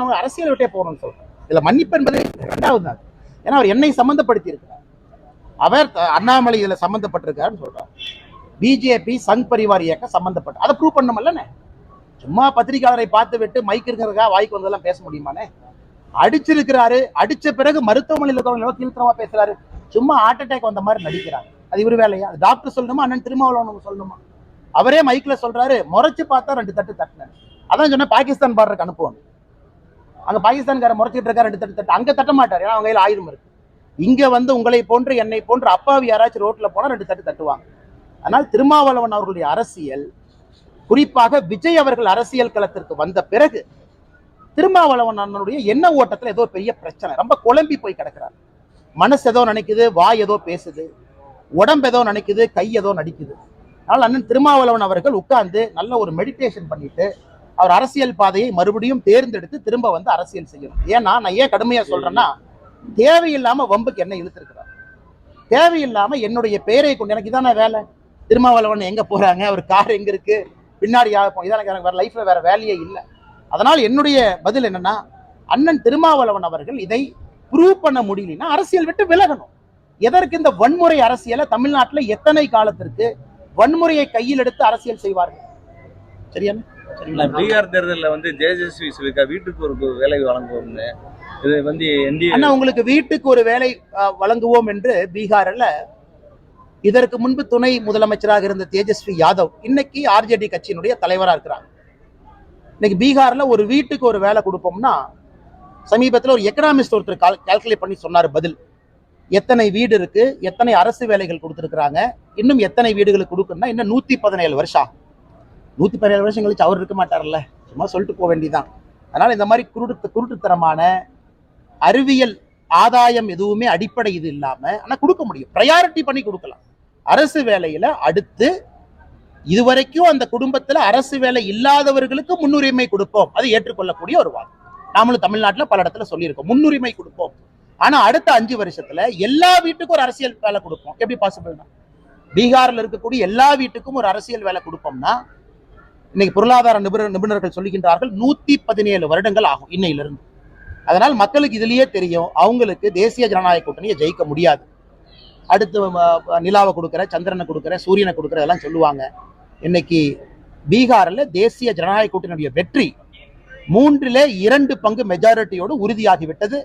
நம்ம அரசியல் விட்டே போகணும்னு சொல்றேன் இதில் மன்னிப்பு என்பது ரெண்டாவது தான் ஏன்னா அவர் என்னை சம்பந்தப்படுத்தி இருக்கிறார் அவர் அண்ணாமலை இதில் சம்மந்தப்பட்டிருக்காருன்னு சொல்கிறார் பிஜேபி சங் பரிவார் இயக்கம் சம்பந்தப்பட்ட அதை ப்ரூவ் பண்ணமல்லண்ணே சும்மா பத்திரிகையாளரை பார்த்து விட்டு மைக் இருக்கிறதா வாய்க்கு வந்ததெல்லாம் பேச முடியுமானே அடிச்சிருக்கிறாரு. அடிச்ச பிறகு மருத்துவமனையில் இருக்கிறவங்க கீழ்த்தரமா பேசுறாரு? சும்மா ஹார்ட் அட்டாக் வந்த மாதிரி நடிக்கிறாங்க அது இவர் வேலையா? அது டாக்டர் சொல்லணுமா? அண்ணன் திருமாவளவன் சொல்லணுமா? அவரே மைக்ல சொல்றாரு. முறைச்சு பார்த்தா ரெண்டு தட்டு தட்டினார். அதான் சொன்ன பாகிஸ்தான் பார்டருக்கு அனுப்புவாங்க அங்கே பாகிஸ்தான்கார முறைச்சிட்டு இருக்கா ரெண்டு தட்டு தட்டு. தட்ட மாட்டார் ஏன்னா அவங்க கையில் ஆயுதம் இருக்கு. இங்கே வந்து உங்களை போன்று என்னை போன்று அப்பாவி யாராச்சும் ரோட்டில் போனால் ரெண்டு தட்டு தட்டுவாங்க. ஆனால் திருமாவளவன் அவர்களுடைய அரசியல் குறிப்பாக விஜய் அவர்கள் அரசியல் களத்திற்கு வந்த பிறகு திருமாவளவன் அண்ணனுடைய எண்ண ஓட்டத்தில் ஏதோ பெரிய பிரச்சனை. ரொம்ப குழம்பி போய் கிடக்கிறார். மனசு ஏதோ நினைக்குது வாய் ஏதோ பேசுது உடம்பு ஏதோ நினைக்குது கை ஏதோ நடிக்குது. அதனால் அண்ணன் திருமாவளவன் அவர்கள் உட்கார்ந்து நல்ல ஒரு மெடிடேஷன் பண்ணிட்டு அவர் அரசியல் பாதையை மறுபடியும் தேர்ந்தெடுத்து திரும்ப வந்து அரசியல் செய்யணும். ஏன்னா நான் ஏன் கடுமையா சொல்றேன்னா தேவையில்லாம வம்புக்கு என்ன இழுத்திருக்கிறார். தேவையில்லாம என்னுடைய பெயரை கொண்டு எனக்கு இதான வேலை? திருமாவளவன் எங்க போறாங்க? அவர் கார் எங்க இருக்கு? பின்னாடி யா- இதான் எனக்கு எனக்கு வேற லைஃப்ல வேற வேலையே இல்லை. அதனால் என்னுடைய பதில் என்னன்னா அண்ணன் திருமாவளவன் அவர்கள் இதை ப்ரூவ் பண்ண முடியலன்னா அரசியல் விட்டு விலகணும். எதற்கு இந்த வன்முறை அரசியலை தமிழ்நாட்டுல எத்தனை காலத்திற்கு வன்முறையை கையில் எடுத்து அரசியல் செய்வார்கள்? சரியான நான் பீகார் தேர்தலில் வந்து தேஜஸ்வி சொல்லியிருக்கா வீட்டுக்கு ஒரு வேலை வழங்குவோம்னு. இது வந்து என்டிஏ அண்ணா உங்களுக்கு வீட்டுக்கு ஒரு வேலை வழங்குவோம் என்று பீகார்ல இதற்கு முன்பு துணை முதலமைச்சராக இருந்த தேஜஸ்வி யாதவ் இன்னைக்கு ஆர்ஜேடி கட்சியினுடைய தலைவரா இருக்கிறாங்க இன்னைக்கு பீகார்ல ஒரு வீட்டுக்கு ஒரு வேலை கொடுப்போம்னா சமீபத்தில் ஒரு எக்கனாமிஸ்ட் ஒருத்தர் கால் கால்குலேட் பண்ணி சொன்னார் பதில். எத்தனை வீடு இருக்கு எத்தனை அரசு வேலைகள் கொடுத்துருக்குறாங்க இன்னும் எத்தனை வீடுகளுக்கு கொடுக்குன்னா இன்னும் நூத்தி பதினேழு வருஷம் நூத்தி பதினேழு வருஷம் கழிச்சு அவர் இருக்க மாட்டார்ல. சும்மா சொல்லிட்டு போக வேண்டியதான் அதனால இந்த மாதிரி குருட்டு குருட்டுத்தனமான அறிவியல் ஆதாயம் எதுவுமே அடிப்படை இது இல்லாம ஆனா கொடுக்க முடியும். ப்ரையாரிட்டி பண்ணி கொடுக்கலாம். அரசு வேலையில அடுத்து இதுவரைக்கும் அந்த குடும்பத்துல அரசு வேலை இல்லாதவர்களுக்கு முன்னுரிமை கொடுப்போம். அது ஏற்றுக்கொள்ளக்கூடிய ஒரு வாதம். நாமளும் தமிழ்நாட்டுல பல இடத்துல சொல்லியிருக்கோம். முன்னுரிமை கொடுப்போம். ஆனா அடுத்த அஞ்சு வருஷத்துல எல்லா வீட்டுக்கும் ஒரு அரசியல் வேலை கொடுப்போம். எப்படி பாசிபிள்னா பீகார்ல இருக்கக்கூடிய எல்லா வீட்டுக்கும் ஒரு அரசியல் வேலை கொடுப்போம்னா இன்னைக்கு பொருளாதார நிபுணர் நிபுணர்கள் சொல்லுகின்றார்கள் நூத்தி பதினேழு வருடங்கள் ஆகும் இன்னையிலிருந்து. அதனால் மக்களுக்கு இதுலயே தெரியும் அவங்களுக்கு தேசிய ஜனநாயக கூட்டணியை ஜெயிக்க முடியாது. அடுத்து நிலாவை கொடுக்குற சந்திரனை கொடுக்குற சூரியனை கொடுக்குற இதெல்லாம் சொல்லுவாங்க. இன்னைக்கு பீகார்ல தேசிய ஜனநாயக கூட்டணியுடைய வெற்றி மூன்றிலே இரண்டு பங்கு மெஜாரிட்டியோடு உறுதியாகிவிட்டது.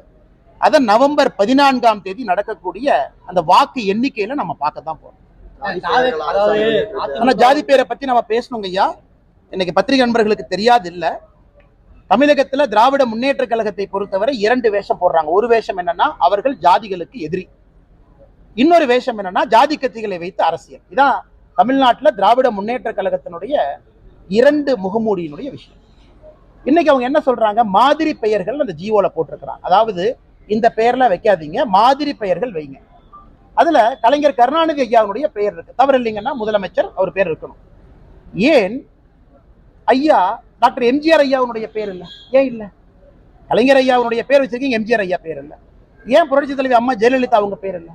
அதை நவம்பர் பதினான்காம் தேதி நடக்கக்கூடிய அந்த வாக்கு எண்ணிக்கையில நம்ம பார்க்க தான் போறோம். ஆனா ஜாதி பேரை பத்தி நம்ம பேசணுங்க ஐயா. இன்னைக்கு பத்திரிகை நண்பர்களுக்கு தெரியாது இல்லை தமிழகத்துல திராவிட முன்னேற்ற கழகத்தை பொறுத்தவரை இரண்டு வேஷம் போடுறாங்க. ஒரு வேஷம் என்னன்னா அவர்கள் ஜாதிகளுக்கு எதிரி. இன்னொரு வேஷம் என்னன்னா ஜாதி கட்சிகளை வைத்து அரசியல். இதான் தமிழ்நாட்டுல திராவிட முன்னேற்ற கழகத்தினுடைய இரண்டு முகமூடியினுடைய விஷயம். இன்னைக்கு அவங்க என்ன சொல்றாங்க? மாதிரி பெயர்கள் அந்த ஜியோல போட்டிருக்கிறாங்க. அதாவது இந்த பெயர்ல வைக்காதீங்க மாதிரி பெயர்கள் வைங்க. அதுல கலைஞர் கருணாநிதி ஐயாவுடைய பெயர் இருக்கு. தவறு இல்லைங்கன்னா முதலமைச்சர் அவர் பேர் இருக்கணும். ஏன்? ஐயா டாக்டர் எம்ஜிஆர் ஐயாவுடைய பேர் இல்லை. ஏன் இல்லை? கலைஞர் ஐயாவுடைய பேர் வச்சிருக்கீங்க எம்ஜிஆர் ஐயா பேர் இல்லை. ஏன் புரட்சி தலைவி அம்மா ஜெயலலிதா அவங்க பேர் இல்லை?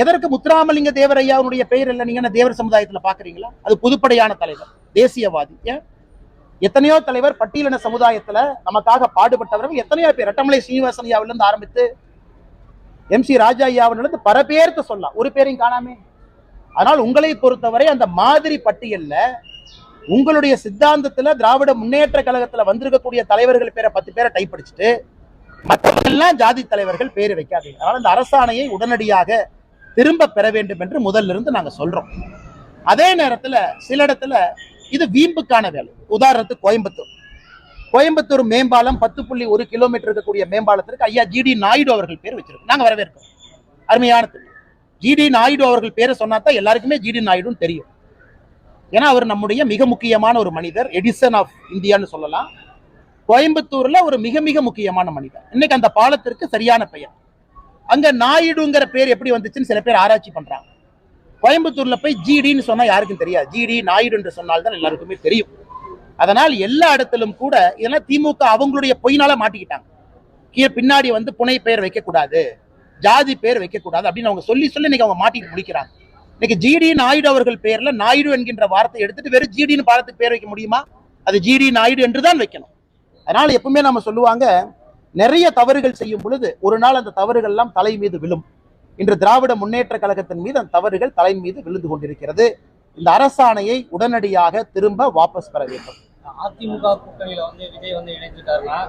எதற்கு முத்துராமலிங்க தேவர் ஐயாவுடைய பெயர் இல்லை? நீங்க என்ன தேவர் சமுதாயத்தில் பாக்குறீங்களா? அது புதுப்படையான தலைவர் தேசியவாதி ஏன்? எத்தனையோ தலைவர் பட்டியலின சமுதாயத்துல நமக்காக பாடுபட்டவர்கள் எத்தனையோ பேர் ரட்டமலை சீனிவாசன் ஐயாவிலிருந்து ஆரம்பித்து எம் சி ராஜா ஐயாவிலிருந்து பல பேருக்கு சொல்லலாம். ஒரு பேரையும் காணாமே. அதனால் உங்களை பொறுத்தவரை அந்த மாதிரி பட்டியலில் உங்களுடைய சித்தாந்தத்துல திராவிட முன்னேற்ற கழகத்துல வந்திருக்கக்கூடிய தலைவர்கள் பேரை பத்து பேரை டைப் அடிச்சுட்டு மற்றவர்கள்லாம் ஜாதி தலைவர்கள் பேர் வைக்காதீங்க. அதனால இந்த அரசாணையை உடனடியாக திரும்ப பெற வேண்டும் என்று முதல்ல இருந்து நாங்க சொல்றோம். அதே நேரத்துல சில இடத்துல இது வீம்புக்கான வேலை. உதாரணத்துக்கு கோயம்புத்தூர். கோயம்புத்தூர் மேம்பாலம் பத்து புள்ளி ஒரு கிலோமீட்டர் இருக்கக்கூடிய மேம்பாலத்திற்கு ஐயா ஜிடி நாயுடு அவர்கள் பேர் வச்சிருக்கோம். நாங்க வரவேற்கிறோம். அருமையான ஜிடி நாயுடு அவர்கள் பேரை சொன்னா தான் எல்லாருக்குமே ஜிடி நாயுடுன்னு தெரியும். ஏன்னா அவர் நம்முடைய மிக முக்கியமான ஒரு மனிதர் எடிசன் ஆஃப் இந்தியான்னு சொல்லலாம். கோயம்புத்தூர்ல ஒரு மிக மிக முக்கியமான மனிதர். இன்னைக்கு அந்த பாலத்திற்கு சரியான பெயர். அங்க நாயுடுங்கிற பேர் எப்படி வந்துச்சுன்னு சில பேர் ஆராய்ச்சி பண்றாங்க. கோயம்புத்தூர்ல போய் ஜிடின்னு சொன்னா யாருக்கும் தெரியாது. ஜிடி நாயுடு என்று சொன்னால்தான் எல்லாருக்குமே தெரியும். அதனால் எல்லா இடத்திலும் கூட இதெல்லாம் திமுக அவங்களுடைய பொய்னால மாட்டிக்கிட்டாங்க. கீழே பின்னாடி வந்து புனை பெயர் வைக்கக்கூடாது ஜாதி பேர் வைக்கக்கூடாது அப்படின்னு அவங்க சொல்லி சொல்லி இன்னைக்கு அவங்க மாட்டிட்டு முடிக்கிறாங்க. இன்னைக்கு ஜிடி நாயுடு அவர்கள் பேர்ல நாயுடு என்கின்ற வார்த்தை எடுத்துட்டு வெறும் ஜிடின்னு பாலத்துக்கு பேர் வைக்க முடியுமா? அது ஜிடி நாயுடு என்று தான் வைக்கணும். அதனால எப்பவுமே நம்ம சொல்லுவாங்க நிறைய தவறுகள் செய்யும் பொழுது ஒரு நாள் அந்த தவறுகள் எல்லாம் தலை மீது விழும். இன்று திராவிட முன்னேற்ற கழகத்தின் மீது அந்த தவறுகள் தலை மீது விழுந்து கொண்டிருக்கிறது. இந்த அரசாணையை உடனடியாக திரும்ப வாபஸ் பெற வேண்டும். அதிமுக கூட்டணியில வந்து விஜய் வந்து இணைஞ்சிட்டாருன்னா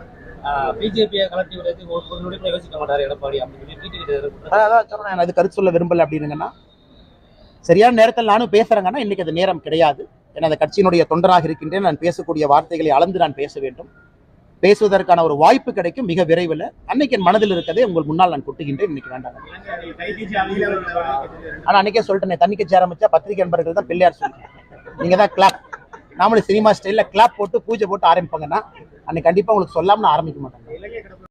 பிஜேபியை கலட்டி விடுறதுக்கு ஒரு நொடி யோசிக்க மாட்டாரு எடப்பாடி அப்படின்னு சொல்லி அது கருத்து சொல்ல விரும்பல அப்படின்னுங்கன்னா சரியான நேரத்தில் நானும் பேசுகிறேங்கன்னா இன்னைக்கு அது நேரம் கிடையாது. ஏன்னா அந்த கட்சியினுடைய தொண்டராக இருக்கின்றேன். நான் பேசக்கூடிய வார்த்தைகளை அளந்து நான் பேச வேண்டும். பேசுவதற்கான ஒரு வாய்ப்பு கிடைக்கும் மிக விரைவில். அன்னைக்கு என் மனதில் இருக்கதே உங்கள் முன்னால் நான் கொட்டுகின்றேன். இன்னைக்கு வேண்டாம். ஆனா அன்னைக்கே சொல்லிட்டேன் தண்ணிக்கு ஆரம்பிச்சா பத்திரிகை நண்பர்கள் தான் பிள்ளையார் சொல்லுங்க நீங்கள் தான் கிளாப் நாமளும் சினிமா ஸ்டைலில் கிளாப் போட்டு பூஜை போட்டு ஆரம்பிப்பாங்கன்னா அன்னைக்கு கண்டிப்பா உங்களுக்கு சொல்லாமல் ஆரம்பிக்க மாட்டாங்க